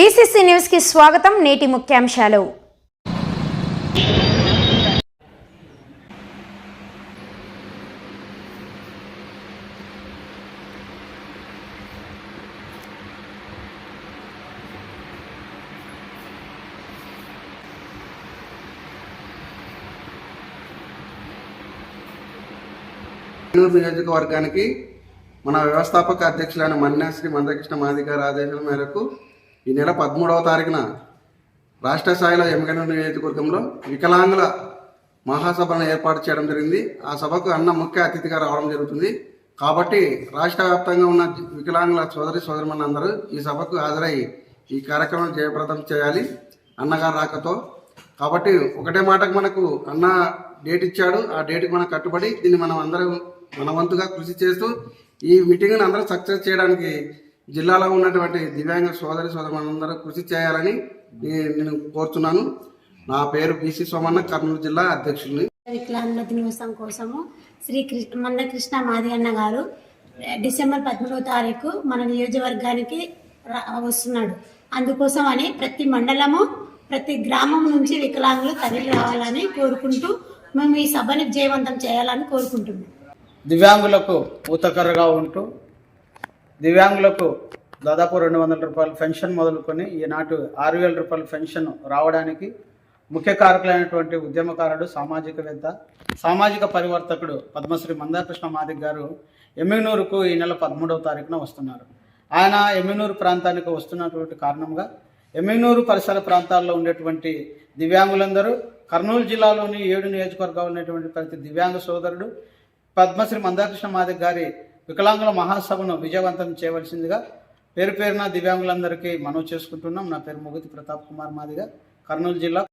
BCC న్యూస్కి స్వాగతం నేటి ముఖ్యాంశాలు. నియోజకవర్గానికి మన వ్యవస్థాపక అధ్యక్షులైన మన్యాశ్రీ మందకృష్ణ మాదిగ ఆదేశాల మేరకు ఈ నెల పదమూడవ తారీఖున రాష్ట్ర స్థాయిలో ఎమ్మెగనూరు నియోజకవర్గంలో వికలాంగుల మహాసభను ఏర్పాటు చేయడం జరిగింది. ఆ సభకు అన్న ముఖ్య అతిథిగా రావడం జరుగుతుంది. కాబట్టి రాష్ట్ర వ్యాప్తంగా ఉన్న వికలాంగుల సోదరి సోదరుమణులు అందరూ ఈ సభకు హాజరై ఈ కార్యక్రమం జయప్రదం చేయాలి అన్నగారు రాకతో. కాబట్టి ఒకటే మాటకు మనకు అన్న డేట్ ఇచ్చాడు. ఆ డేట్కి మనం కట్టుబడి దీన్ని మనం అందరం మన వంతుగా కృషి చేస్తూ ఈ మీటింగ్ను అందరం సక్సెస్ చేయడానికి జిల్లాలో ఉన్నటువంటి దివ్యాంగ సోదరి సోదరులందరూ కృషి చేయాలని నేను కోరుతున్నాను నా పేరు బీసీ సోమన్న కర్నూలు జిల్లా అధ్యక్షుడిని. వికలాంగుల దినోత్సవం కోసము శ్రీ కృష్ణ మందకృష్ణ మాది అన్న గారు డిసెంబర్ పదమూడవ తారీఖు మన నియోజకవర్గానికి రా- వస్తున్నాడు. అందుకోసం అని ప్రతి మండలము ప్రతి గ్రామం నుంచి వికలాంగులు తరలి రావాలని కోరుకుంటూ మేము ఈ సభని విజయవంతం చేయాలని కోరుకుంటున్నాం. దివ్యాంగులకు ఊతకర్రగా ఉంటూ దివ్యాంగులకు దాదాపు రెండు వందల రూపాయల పెన్షన్ మొదలుకొని ఈనాటి ఆరు వేల రూపాయల పెన్షన్ రావడానికి ముఖ్య కారకులైనటువంటి ఉద్యమకారుడు సామాజికవేత్త సామాజిక పరివర్తకుడు పద్మశ్రీ మందాకృష్ణ మాదిక్ గారు ఎమ్మిగనూరుకు ఈ నెల పదమూడవ తారీఖున వస్తున్నారు. ఆయన ఎమ్మిగనూరు ప్రాంతానికి వస్తున్నటువంటి కారణంగా ఎమ్మిగనూరు పరిసర ప్రాంతాల్లో ఉండేటువంటి దివ్యాంగులందరూ కర్నూలు జిల్లాలోని ఏడు నియోజకవర్గాలు ఉన్నటువంటి ప్రతి దివ్యాంగ సోదరుడు పద్మశ్రీ మందాకృష్ణ మాదిక్ గారి వికలాంగుల మహాసభను విజయవంతం చేయవలసిందిగా పేరు పేరున దివ్యాంగులందరికీ మనవి చేసుకుంటున్నాం. నా పేరు ముగతి ప్రతాప్ కుమార్ మాదిగా. కర్నూలు జిల్లా